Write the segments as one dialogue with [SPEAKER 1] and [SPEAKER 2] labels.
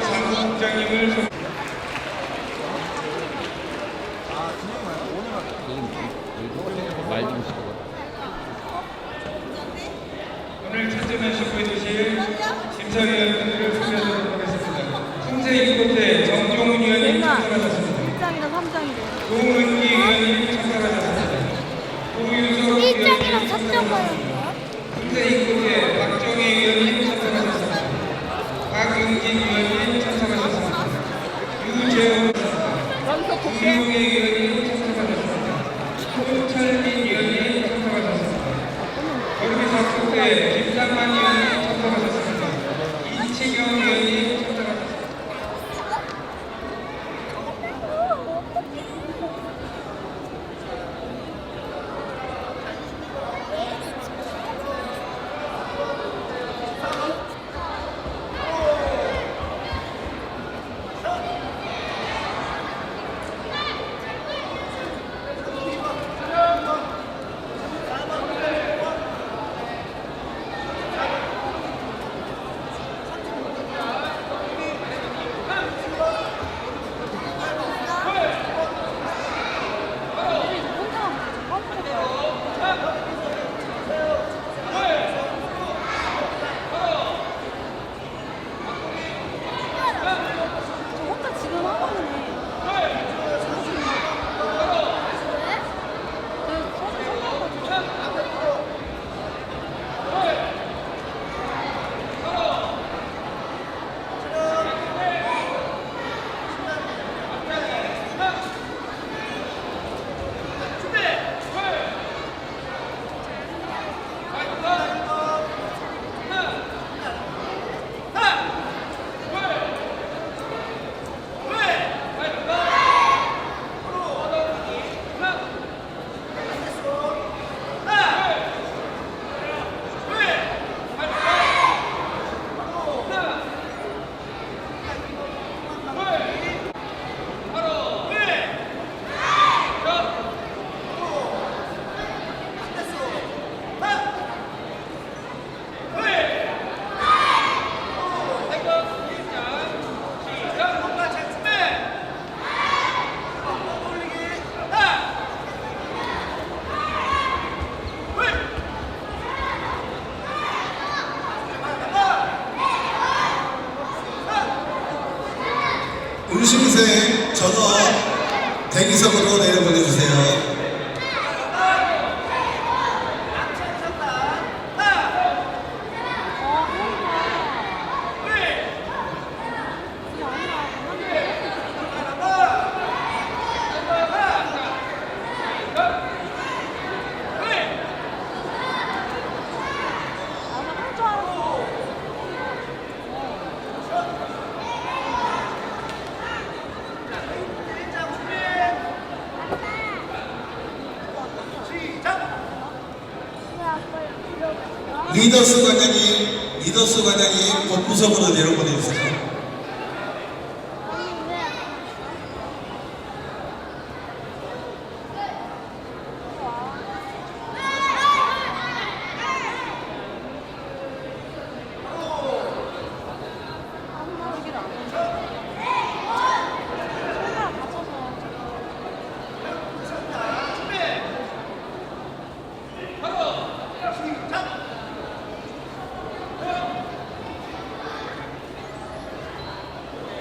[SPEAKER 1] 사무국장님을 소-
[SPEAKER 2] 말좀 시켜.
[SPEAKER 1] 오늘 첫째만 시구해 주실 심사위원들을 소개하도록 하겠습니다. 총재 입국대 정종훈 의원님 참석하셨습니다.
[SPEAKER 3] 1장이랑 3장이래.
[SPEAKER 1] 조은기 의원님 참석하셨습니다. 고유석 의원님
[SPEAKER 3] 1장이랑 3장
[SPEAKER 1] 참석하셨습니다.
[SPEAKER 3] 거였어요?
[SPEAKER 1] 총재 입국대 박정희 의원님 참석하셨습니다. 의원님 참석하셨습니다. 유재호
[SPEAKER 3] 여기서 볼게.
[SPEAKER 1] 김용희 의
[SPEAKER 4] 음식생 전원 대기석으로 내려보내주세요. 리더스 관장님, 리더스 관장님 본부석으로 내려보내주세요.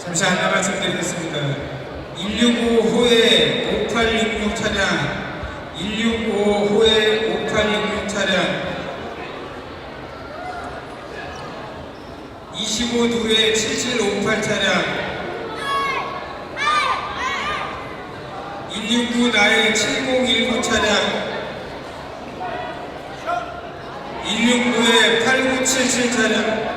[SPEAKER 1] 잠시 안내 말씀드리겠습니다. 165 호의 5866 차량, 165 호의 5866 차량, 25도의 7758 차량, 169 나의 7019 차량, 169의 8977 차량,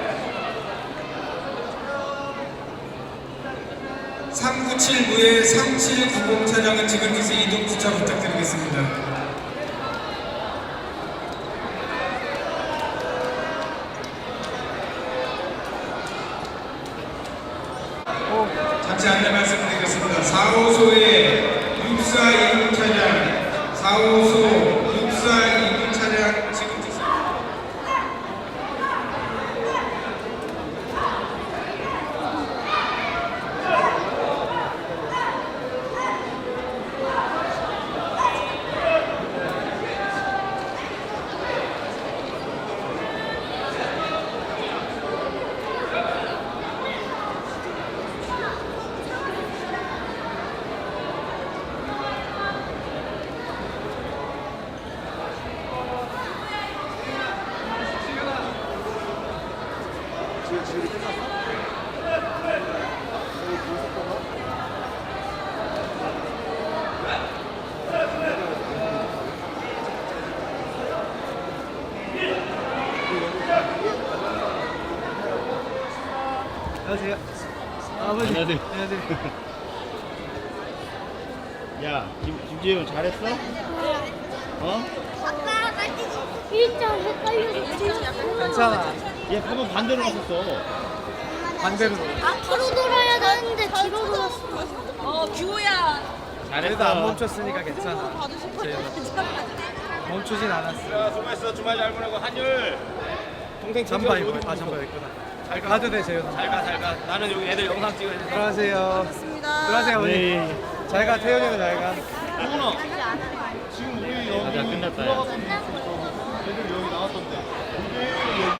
[SPEAKER 1] 397부의 3790 차량은 지금께서 이동 주차 부탁드리겠습니다. 잠시 안내 말씀드리겠습니다. 4호소의 6429 차량, 4호소 6429 차량
[SPEAKER 2] 하세요.
[SPEAKER 5] 야, 김지훈 잘했어? 네. 어?
[SPEAKER 6] 아빠 같이 일정 헷갈려서
[SPEAKER 3] 괜찮아.
[SPEAKER 5] 얘 방금 반대로 갔었어.
[SPEAKER 3] 반대로.
[SPEAKER 6] 앞으로 돌아야 되는데 뒤로 돌았어.
[SPEAKER 3] 어, 규호야.
[SPEAKER 5] 잘했어.
[SPEAKER 3] 그래도 안 멈췄으니까 괜찮아. 멈추진 않았어.
[SPEAKER 5] 수고했어. 주말 잘 보내고 한율. 동생
[SPEAKER 3] 잠바 입어. 아, 잠바 입구나. 잘 가도 돼, 재현아.
[SPEAKER 5] 잘 가, 잘 가. 나는 여기 애들 영상 찍어야 돼.
[SPEAKER 3] 들어가세요. 들어가세요, 어머니.
[SPEAKER 5] 네.
[SPEAKER 3] 잘 가, 태현이도 잘 가.
[SPEAKER 5] 호은아. 지금 우리 여기
[SPEAKER 2] 맞아, 끝났다, 야.
[SPEAKER 5] 들어가서.